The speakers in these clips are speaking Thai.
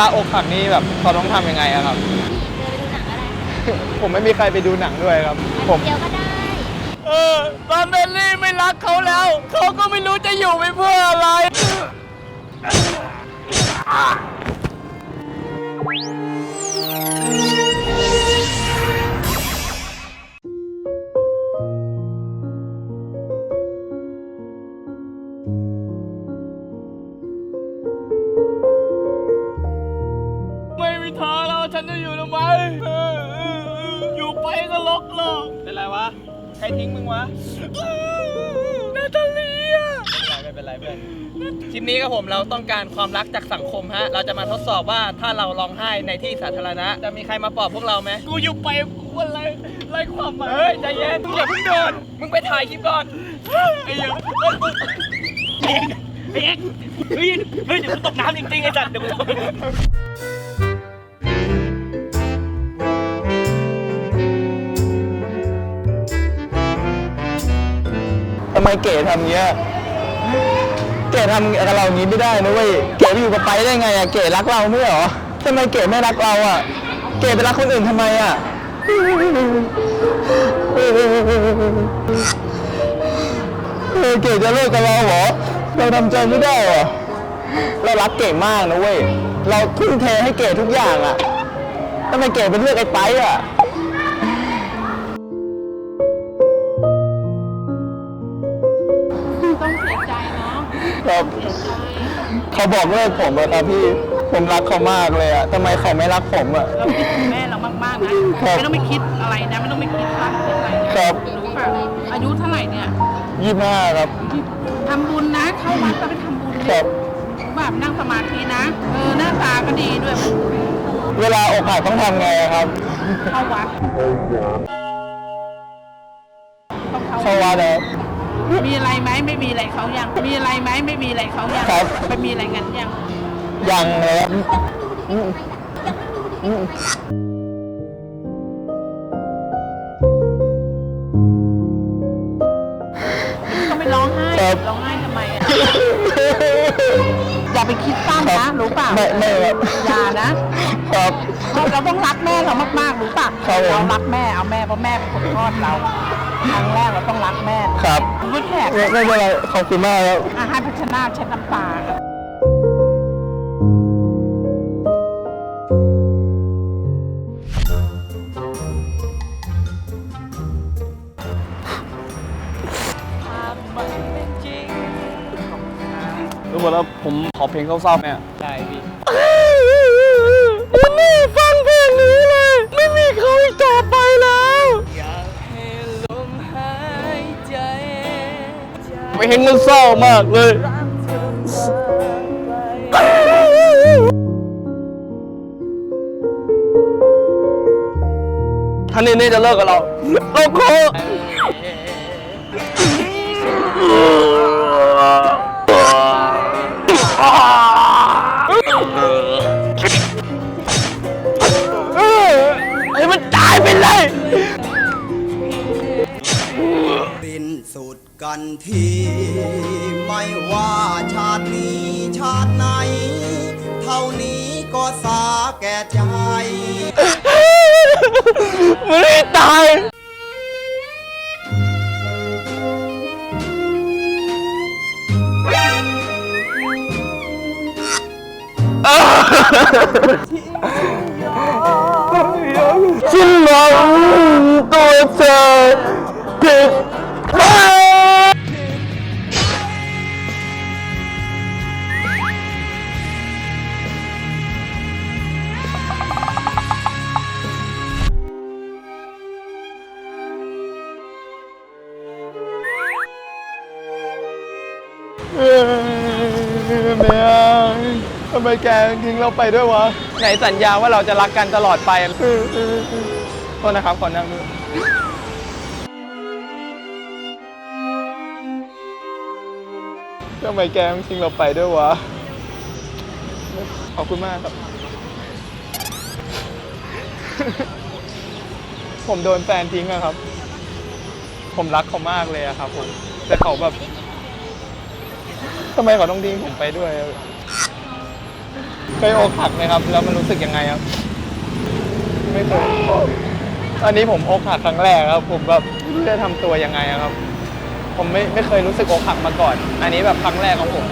ลาอกหักนี่แบบเขาต้องทำยังไงอะครับเดินไปดูหนังอะไรผมไม่มีใครไปดูหนังด้วยครับ ผม เดียวก็ได้ เออตอนเบลลี่ไม่รักเขาแล้ว เขาก็ไม่รู้จะอยู่ไปเพื่ออะไร ใครทิ้งมึงวะนาตาเลียไม่เป็นไรไม่เป็นไรเพื่อนคลิปนี้ครับผมเราต้องการความรักจากสังคมฮะ เราจะมาทดสอบว่าถ้าเราร้องไห้ในที่สาธารณะ จะมีใครมาปลอบพวกเราไหมกูอยู่ไปกูอะไรไรความหมายเฮ้ยใจเย็นมึงอย่าเพิ่งโดนมึงไปถ่ายคลิปก่อนไอ้เหี้ยไอ้เอ็กเฮ้ยเฮ้ยเดี๋ยวกูตกน้ำจริงๆไอ้จัดเดี๋ยวกู มเก๋ทำเงี้ย เก๋ทำกับเราอย่างนี้ไม่ได้นะเว้ย เก๋ไปอยู่กับไปได้ไงอะเก๋รักเราไม่เหรอทำไมเก๋ไม่รักเราอะ เก๋ไปรักคนอื่นทำไมอะ เออเก๋จะเลิกกับเราเหรอ เราทำใจไม่ได้เหรอ เรารักเก๋มากนะเว้ย เราทุ่มเทให้เก๋ทุกอย่างอะทำไมเก๋เป็นเลือกไอ้ไปอะ นาะครับเขาบอกเลิกผมอะครับพี่ผมรักเขามากเลยอะทำไมเขาไม่รักผมอะ เราคิดถึงแม่เรามากๆนะครับไม่ต้องไปคิดอะไรนะไม่ต้องไปคิดสั้นคิดอะไรนะครับ รู้ป่ะอายุเท่าไหร่เนี่ยยี่ห้าครับทำบุญนะเข้าวัดก็ไปทำบุญครัเนี่ยบ แบบนั่งสมาธินะเออหน้าตาก็ดีด้วยเวลาอกหักต้องทำไงอะครับ เข้าวัดต้องเข้าเข้าวัดนะ มีอะไรไหมไม่มีอะไรเขายัง มีอะไรไหมไม่มีอะไรเขายังครับ ไปมีอะไรกันยัง ยังเลยครับอืมอืมก็ไม่ร้องไห้ร้องไห้ทำไมอะอย่าไปคิดสั้นนะรู้ป่ะไม่ไม่ครับอย่านะครับ เราต้องรักแม่เรามากๆรู้ป่ะครับผม เรารักแม่เอาแม่เพราะแม่เป็นคนคลอดเรา ครั้งแรกเราต้องรักแม่ครับคุณผู้แขกไม่ไม่เป็นไรขอบคุณมากครับอาหารพัชนาเช็ดน้ำตาภาพมันเป็นจริงรู้หมดแล้วผมขอเพลงเศร้าๆเนี่ยได้พี่วันนี้ฟังเพลงนี้เลย ไม่มีเขาอีก เพลงมันเศร้ามากเลยท่านนี่จะเลิกกับเรา เราขอ กันทีไม่ว่าชาตินี้ชาติไหน เท่านี้ก็สาแก่ใจมันไม่ตาย ฉันมองตัวเธอ แกทิ้งเราไปด้วยวะ ไหนสัญญาว่าเราจะรักกันตลอดไปเออเออเออโทษนะครับขอนั่งด้วยทำไมแกทิ้งเราไปด้วยวะ ขอบคุณมากครับ ผมโดนแฟนทิ้งอะครับ ผมรักเขามากเลยอะครับผม แต่เขาแบบทำไมเขาต้องทิ้งผมไปด้วยอะ เคยอกหักไหมครับ แล้วมันรู้สึกยังไงครับ ไม่เคยอันนี้ผมอกหักครั้งแรกครับ ผมแบบไม่รู้จะทำตัวยังไงครับ ผมไม่ไม่เคยรู้สึกอกหักมาก่อน อันนี้แบบครั้งแรกของผม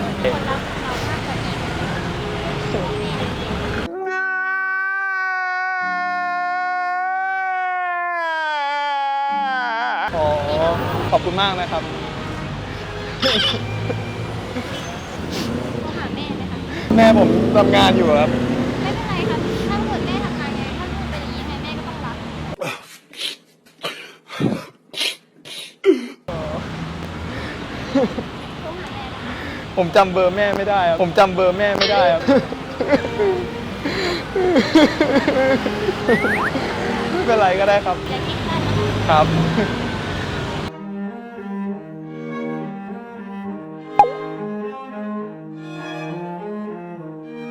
ขอขอบคุณมากนะครับ โทรหาแม่ไหมคะ แม่ผมทำงานอยู่ครับ ไม่เป็นไรค่ะถ้าเกิดแม่ทำงานไงถ้าลูกเป็นอย่างนี้ยังไงแม่ก็ต้องรับโทรหาแม่นะคะผมจำเบอร์แม่ไม่ได้ครับ ผมจำเบอร์แม่ไม่ได้ครับ ไม่เป็นไรก็ได้ครับอย่าคิดสั้นนะคะครับ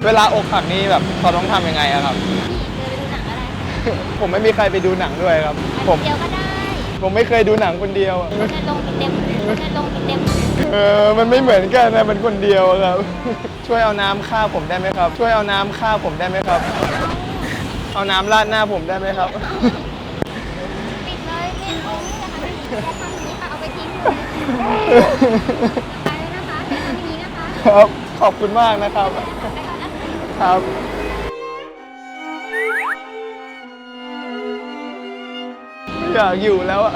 เวลาอกหักนี่แบบเขาต้องทำยังไงอะครับนี่เดินไปดูหนังก็ได้ค่ะผมไม่มีใครไปดูหนังด้วยครับผอัมนเดียวก็ได้ผมไม่เคยดูหนังคนเดียวอะมันจะลงเต็มมันจะลงเต็มเออ มันไม่เหมือนกันนะมันคนเดียวอะครับ ช่วยเอาน้ำฆ่าผมได้ไหมครับ ช่วยเอาน้ำฆ่าผมได้ไหมครับ เอาน้ำราดหน้าผมได้ไหมครับ ปิดเลยไม่เอานี่นะคะอย่าทำอย่างนี้ค่ะเอาไปทิ้งเลยไปแล้วนะคะอย่าทำอย่างนี้นะคะ ครับ ขอบคุณมากนะครับ ไปก่อนนะ ครับอยากอยู่แล้วอะ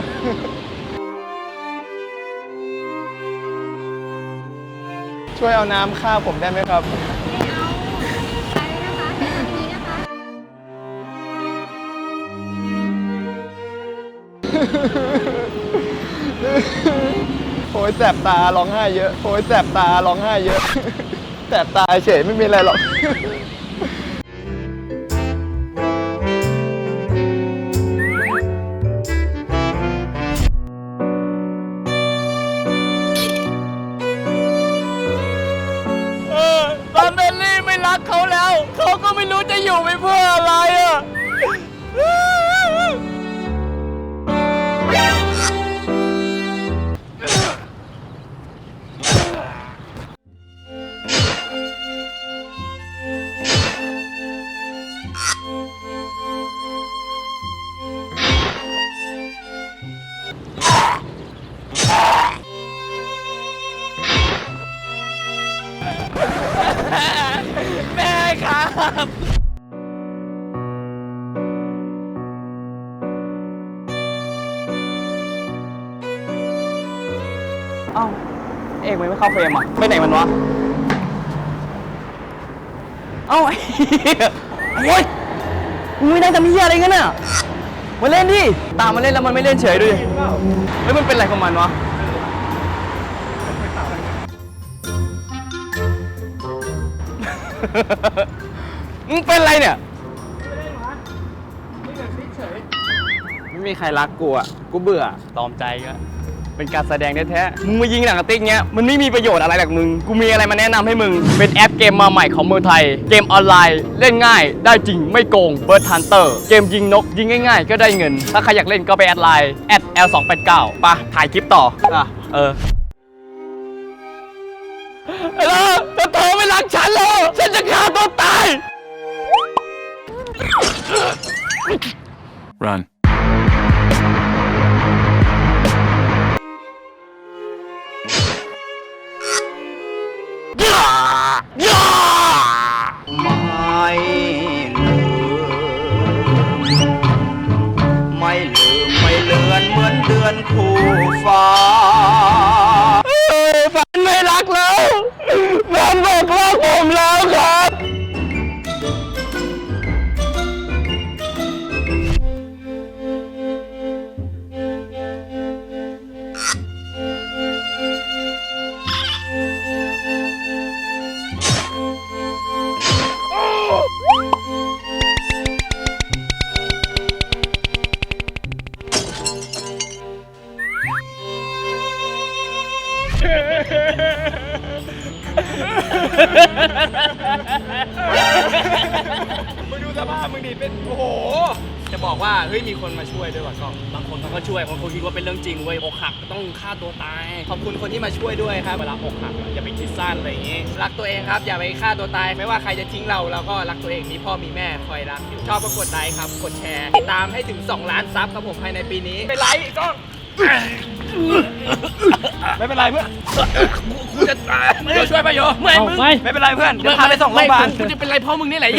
ช่วยเอาน้ำฆ่าผมได้ไหมครับไม่เอาไปนะคะอย่าทำอย่างนี้นะคะโอ้ยแสบตาร้องไห้เยอะโอ้ยแสบตาร้องไห้เยอะ แสบตาเฉยไม่มีอะไรหรอก ครับเอ้าเอกมันไม่เข้าเฟรมอะไปไหนมันวะ เอ้าไอ้เหี้ยโอ๊ยมึงไม่ได้ทำเหี้ยอะไรกันน่ะมาเล่นดิ ตามมาเล่นแล้วมันไม่เล่นเฉยด้วยเฮ้ยมันเป็นอะไรของมันวะ มึงเป็นอะไรเนี่ย ไม่มีใครรักกูอะ กูเบื่อ ตอมใจก็ เป็นการแสดงแท้ๆ มึงมายิงหนังกระติกเงี้ย มันไม่มีประโยชน์อะไรหรอกมึง กูมีอะไรมาแนะนำให้มึง เป็นแอปเกมมาใหม่ของเมืองไทย เกมออนไลน์ เล่นง่าย ได้จริง ไม่โกง Bird Hunter เกมยิงนก ยิงง่ายๆ ก็ได้เงิน ถ้าใครอยากเล่นก็ไปแอดไลน์ @l289 ปะถ่ายคลิปต่อ อะ เออแล้วถ้าเธอไม่ Run. ไม่ลืมไม่ลืมไม่เลือนเหมือนเดือนคู่ฟ้า มึงดูสภาพมึงดิเป็นโอ้โห จะบอกว่าเฮ้ยมีคนมาช่วยด้วยว่ะกล้อง บางคนเขาก็ช่วยบางคนคิดว่าเป็นเรื่องจริงเว้ยอกหักต้องฆ่าตัวตาย ขอบคุณคนที่มาช่วยด้วยครับเวลาอกหักอย่าไปคิดสั้นอะไรอย่างงี้ รักตัวเองครับอย่าไปฆ่าตัวตาย ไม่ว่าใครจะทิ้งเราเราก็รักตัวเองมีพ่อมีแม่คอยรักอยู่ชอบก็กดไลค์ครับกดแชร์ติดตามให้ถึง 2 ล้านซับครับผมภายในปีนี้ไปไลค์กล้อง ไม่เป็นไรเพื่อนกูจะตายโยช่วยไปโยไม่มึงไม่ไม่เป็นไรเพื่อนเดี๋ยวพาไปส่งโรงพยาบาล กูจะเป็นไรเพราะมึงนี่แหละ